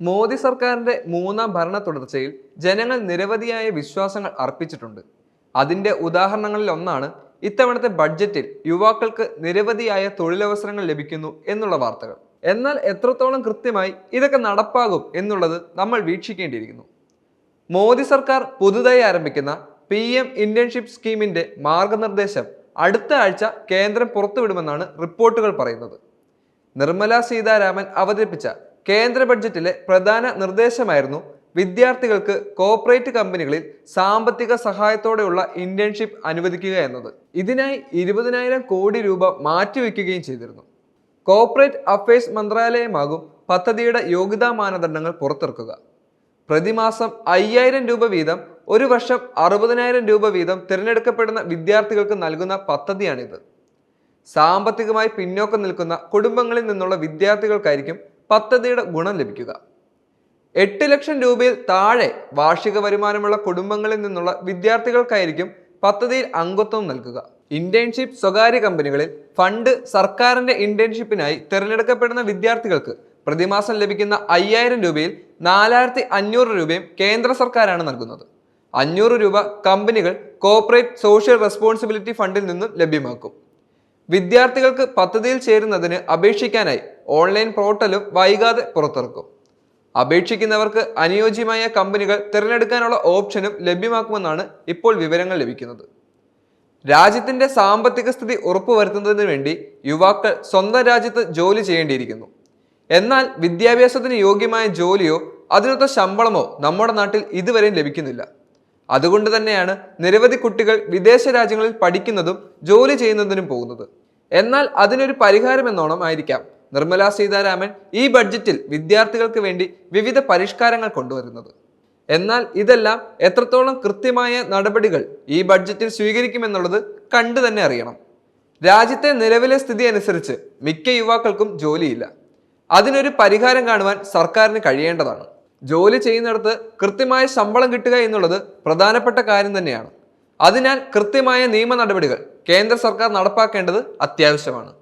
മോദി സർക്കാരിന്റെ മൂന്നാം ഭരണ തുടർച്ചയിൽ ജനങ്ങൾ നിരവധിയായ വിശ്വാസങ്ങൾ അർപ്പിച്ചിട്ടുണ്ട്. അതിന്റെ ഉദാഹരണങ്ങളിൽ ഒന്നാണ് ഇത്തവണത്തെ ബഡ്ജറ്റിൽ യുവാക്കൾക്ക് നിരവധിയായ തൊഴിലവസരങ്ങൾ ലഭിക്കുന്നു എന്നുള്ള വാർത്തകൾ. എന്നാൽ എത്രത്തോളം കൃത്യമായി ഇതൊക്കെ നടപ്പാകും എന്നുള്ളത് നമ്മൾ വീക്ഷിക്കേണ്ടിയിരിക്കുന്നു. മോദി സർക്കാർ പുതുതായി ആരംഭിക്കുന്ന പി എം ഇന്റേൺഷിപ്പ് സ്കീമിന്റെ മാർഗനിർദ്ദേശം അടുത്ത ആഴ്ച കേന്ദ്രം പുറത്തുവിടുമെന്നാണ് റിപ്പോർട്ടുകൾ പറയുന്നത്. നിർമ്മല സീതാരാമൻ അവതരിപ്പിച്ച കേന്ദ്ര ബഡ്ജറ്റിലെ പ്രധാന നിർദ്ദേശമായിരുന്നു വിദ്യാർത്ഥികൾക്ക് കോർപ്പറേറ്റ് കമ്പനികളിൽ സാമ്പത്തിക സഹായത്തോടെയുള്ള ഇന്റേൺഷിപ്പ് അനുവദിക്കുക എന്നത്. ഇതിനായി ഇരുപതിനായിരം കോടി രൂപ മാറ്റിവെക്കുകയും ചെയ്തിരുന്നു. കോർപ്പറേറ്റ് അഫയേഴ്സ് മന്ത്രാലയമാകും പദ്ധതിയുടെ യോഗ്യതാ മാനദണ്ഡങ്ങൾ പുറത്തിറക്കുക. പ്രതിമാസം അയ്യായിരം രൂപ വീതം ഒരു വർഷം അറുപതിനായിരം രൂപ വീതം തിരഞ്ഞെടുക്കപ്പെടുന്ന വിദ്യാർത്ഥികൾക്ക് നൽകുന്ന പദ്ധതിയാണിത്. സാമ്പത്തികമായി പിന്നോക്കം നിൽക്കുന്ന കുടുംബങ്ങളിൽ നിന്നുള്ള വിദ്യാർത്ഥികൾക്കായിരിക്കും പദ്ധതിയുടെ ഗുണം ലഭിക്കുക. എട്ട് ലക്ഷം രൂപയിൽ താഴെ വാർഷിക വരുമാനമുള്ള കുടുംബങ്ങളിൽ നിന്നുള്ള വിദ്യാർത്ഥികൾക്കായിരിക്കും പദ്ധതിയിൽ അംഗത്വം നൽകുക. ഇന്റേൺഷിപ്പ് സ്വകാര്യ കമ്പനികളിൽ ഫണ്ട് സർക്കാരിന്റെ ഇന്റേൺഷിപ്പിനായി തിരഞ്ഞെടുക്കപ്പെടുന്ന വിദ്യാർത്ഥികൾക്ക് പ്രതിമാസം ലഭിക്കുന്ന അയ്യായിരം രൂപയിൽ നാലായിരത്തി അഞ്ഞൂറ് രൂപയും കേന്ദ്ര സർക്കാരാണ് നൽകുന്നത്. അഞ്ഞൂറ് രൂപ കമ്പനികൾ കോർപ്പറേറ്റ് സോഷ്യൽ റെസ്പോൺസിബിലിറ്റി ഫണ്ടിൽ നിന്നും ലഭ്യമാക്കും. വിദ്യാർത്ഥികൾക്ക് പദ്ധതിയിൽ ചേരുന്നതിന് അപേക്ഷിക്കാനായി ഓൺലൈൻ പോർട്ടലും വൈകാതെ പുറത്തിറക്കും. അപേക്ഷിക്കുന്നവർക്ക് അനുയോജ്യമായ കമ്പനികൾ തിരഞ്ഞെടുക്കാനുള്ള ഓപ്ഷനും ലഭ്യമാക്കുമെന്നാണ് ഇപ്പോൾ വിവരങ്ങൾ ലഭിക്കുന്നത്. രാജ്യത്തിന്റെ സാമ്പത്തിക സ്ഥിതി ഉറപ്പുവരുത്തുന്നതിന് വേണ്ടി യുവാക്കൾ സ്വന്തം രാജ്യത്ത് ജോലി ചെയ്യേണ്ടിയിരിക്കുന്നു. എന്നാൽ വിദ്യാഭ്യാസത്തിന് യോഗ്യമായ ജോലിയോ അതിനൊത്ത ശമ്പളമോ നമ്മുടെ നാട്ടിൽ ഇതുവരെയും ലഭിക്കുന്നില്ല. അതുകൊണ്ട് തന്നെയാണ് നിരവധി കുട്ടികൾ വിദേശ രാജ്യങ്ങളിൽ പഠിക്കുന്നതും ജോലി ചെയ്യുന്നതിനും പോകുന്നത്. എന്നാൽ അതിനൊരു പരിഹാരമെന്നോണം ആയിരിക്കാം നിർമ്മല സീതാരാമൻ ഈ ബഡ്ജറ്റിൽ വിദ്യാർത്ഥികൾക്ക് വേണ്ടി വിവിധ പരിഷ്കാരങ്ങൾ കൊണ്ടുവരുന്നത്. എന്നാൽ ഇതെല്ലാം എത്രത്തോളം കൃത്യമായ നടപടികൾ ഈ ബഡ്ജറ്റിൽ സ്വീകരിക്കുമെന്നുള്ളത് കണ്ടു തന്നെ അറിയണം. രാജ്യത്തെ നിലവിലെ സ്ഥിതി അനുസരിച്ച് മിക്ക യുവാക്കൾക്കും ജോലിയില്ല. അതിനൊരു പരിഹാരം കാണുവാൻ സർക്കാരിന് കഴിയേണ്ടതാണ്. ജോലി ചെയ്യുന്നിടത്ത് കൃത്യമായ ശമ്പളം കിട്ടുക എന്നുള്ളത് പ്രധാനപ്പെട്ട കാര്യം തന്നെയാണ്. അതിനാൽ കൃത്യമായ നിയമ നടപടികൾ കേന്ദ്ര സർക്കാർ നടപ്പാക്കേണ്ടത് അത്യാവശ്യമാണ്.